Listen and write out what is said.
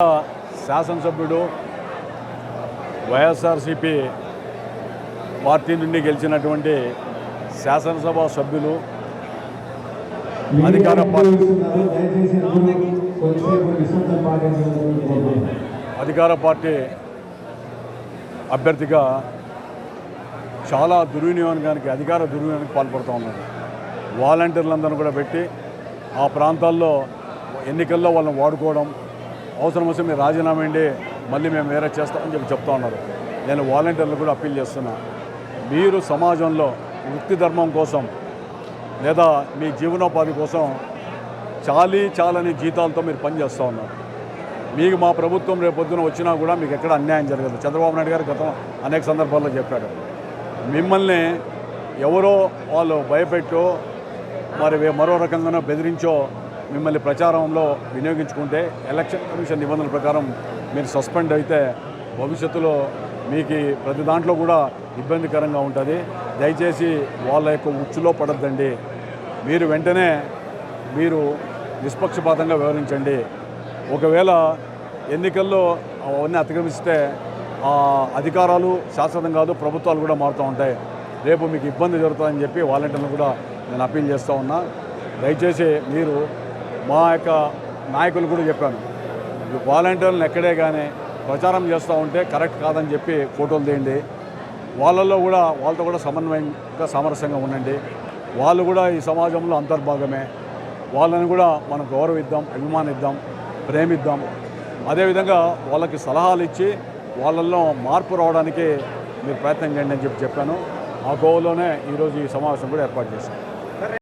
శాసనసభ్యుడు వైఎస్ఆర్సిపి పార్టీ నుండి గెలిచినటువంటి శాసనసభ సభ్యులు అధికార పార్టీ. అధికార పార్టీ అభ్యర్థిగా చాలా దుర్వినియోగానికి అధికార దుర్వినియోగానికి పాల్పడుతూ ఉన్నారు వాలంటీర్లందరూ కూడా పెట్టి ఆ ప్రాంతాల్లో ఎన్నికల్లో వాళ్ళని వాడుకోవడం అవసరం వస్తే మీరు రాజీనామా అండి మళ్ళీ మేము వేరే చేస్తామని చెప్పి చెప్తా ఉన్నారు. నేను వాలంటీర్లు కూడా అప్పీల్ చేస్తున్నా. మీరు సమాజంలో వృత్తి ధర్మం కోసం లేదా మీ జీవనోపాధి కోసం చాలీ చాలని జీతాలతో మీరు పనిచేస్తూ ఉన్నారు. మీకు మా ప్రభుత్వం రేపు పొద్దున వచ్చినా కూడా మీకు ఎక్కడ అన్యాయం జరగదు. చంద్రబాబు నాయుడు గారు గతం అనేక సందర్భాల్లో చెప్పాడు. మిమ్మల్ని ఎవరో వాళ్ళు భయపెట్టో మరి మరో రకంగానో బెదిరించో మిమ్మల్ని ప్రచారంలో వినియోగించుకుంటే ఎలక్షన్ కమిషన్ నిబంధనల ప్రకారం మీరు సస్పెండ్ అయితే భవిష్యత్తులో మీకు ప్రతి దాంట్లో కూడా ఇబ్బందికరంగా ఉంటుంది. దయచేసి వాళ్ళ యొక్క ఉచ్చులో పడద్దండి. మీరు వెంటనే మీరు నిష్పక్షపాతంగా వ్యవహరించండి. ఒకవేళ ఎన్నికల్లో అవన్నీ అతిక్రమిస్తే ఆ అధికారాలు శాశ్వతం కాదు ప్రభుత్వాలు కూడా మారుతూ ఉంటాయి. రేపు మీకు ఇబ్బంది జరుగుతుందని చెప్పి వాలంటీర్లు కూడా నేను అప్పీల్ చేస్తూ ఉన్నా. దయచేసి మీరు మా యొక్క నాయకులు కూడా చెప్పాను. వాలంటీర్లను ఎక్కడే కానీ ప్రచారం చేస్తూ ఉంటే కరెక్ట్ కాదని చెప్పి ఫోటోలు తీయండి. వాళ్ళల్లో కూడా వాళ్ళతో కూడా సమన్వయంగా సామరస్యంగా ఉండండి. వాళ్ళు కూడా ఈ సమాజంలో అంతర్భాగమే. వాళ్ళని కూడా మనం గౌరవిద్దాం అభిమానిద్దాం ప్రేమిద్దాం. అదేవిధంగా వాళ్ళకి సలహాలు ఇచ్చి వాళ్ళల్లో మార్పు రావడానికి మీరు ప్రయత్నం చేయండి అని చెప్పి చెప్పాను. ఆ గోవలోనే ఈరోజు ఈ సమావేశం కూడా ఏర్పాటు చేశాను.